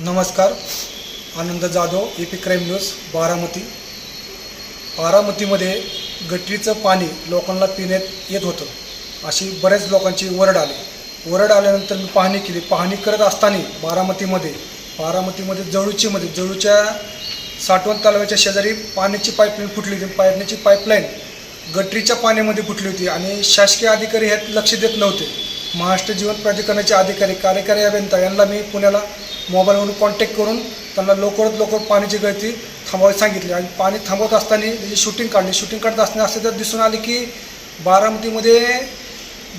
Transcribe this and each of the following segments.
नमस्कार Anand Jadhav A P crime news Baramati. बारामतीमध्ये गटरीचं पाणी लोकांना पिण्यात येत होतं. अशी बऱ्याच लोकांची वरड आली. वरड आल्यानंतर मी पाहणी केली. पाहणी करत असताना बारामतीमध्ये बारामतीमध्ये जळूचीमध्ये जळूच्या साठवण तलावाच्या शेजारी पाण्याची पाईपलाईन फुटली होती. पाण्याची पाईपलाईन गटरीच्या पाण्यामध्ये फुटली होती आणि शासकीय अधिकारी ह्यात लक्ष देत नव्हते. महाराष्ट्र जीवन प्राधिकरणाचे अधिकारी कार्यकारी अभियंता यांना मी पुण्याला मोबाईलवरून कॉन्टॅक्ट करून त्यांना लवकरात लवकर पाण्याची गळती थांबवायला सांगितली. आणि पाणी थांबवत असताना त्याची शूटिंग काढली शूटिंग काढत असताना असे तर दिसून आले की बारामतीमध्ये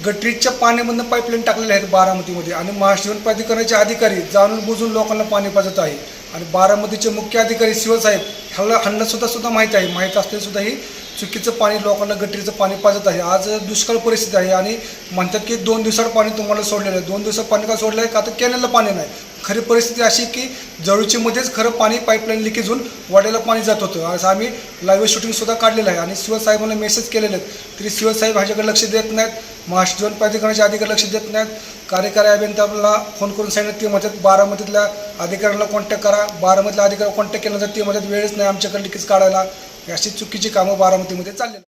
गटरीच्या पाण्यामधनं पाईपलाईन टाकलेले आहेत बारामतीमध्ये. आणि महाराष्ट्र जीवन प्राधिकरणाचे अधिकारी जाणून बुजून लोकांना पाणी पाजत आहे. आणि बारामतीचे मुख्य अधिकारी शिवसाहेब ह्याला ह्यांना सुद्धा सुद्धा माहीत आहे. माहीत असताना सुद्धा ही चुकीचं पाणी लोकांना गटरीचं पाणी पाजत आहे. आज दुष्काळ परिस्थिती आहे आणि म्हणतात की दोन दिवसात पाणी तुम्हाला सोडलेलं आहे. दोन दिवसात पाणी का सोडलं आहे का तर कॅनलला पाणी नाही. खरी परिस्थिती अशी की जळूचीमध्येच खरं पाणी पाईपलाईन लिकेज होऊन वाड्याला पाणी जात होतं. आज आम्ही लाईव्ह शूटिंगसुद्धा काढलेलं आहे आणि शिवसाहेबांना मेसेज केलेले आहेत. तरी शिवसाहेब ह्याच्याकडे लक्ष देत नाहीत. महाराष्ट्र जीवन प्राधिकरणाचे अधिकारी लक्ष देत नाहीत. कार्यकारी अभियंत्याला फोन करून सांगितलं ते म्हणतात बारामतीतल्या अधिकाऱ्यांना कॉन्टॅक्ट करा. बारामतीतल्या अधिकाऱ्याला कॉन्टॅक्ट केल्यानंतर ते म्हणतात वेळच नाही आमच्याकडे लिकेज काढायला. अशी चुकीची कामं बारामतीमध्ये चाललेली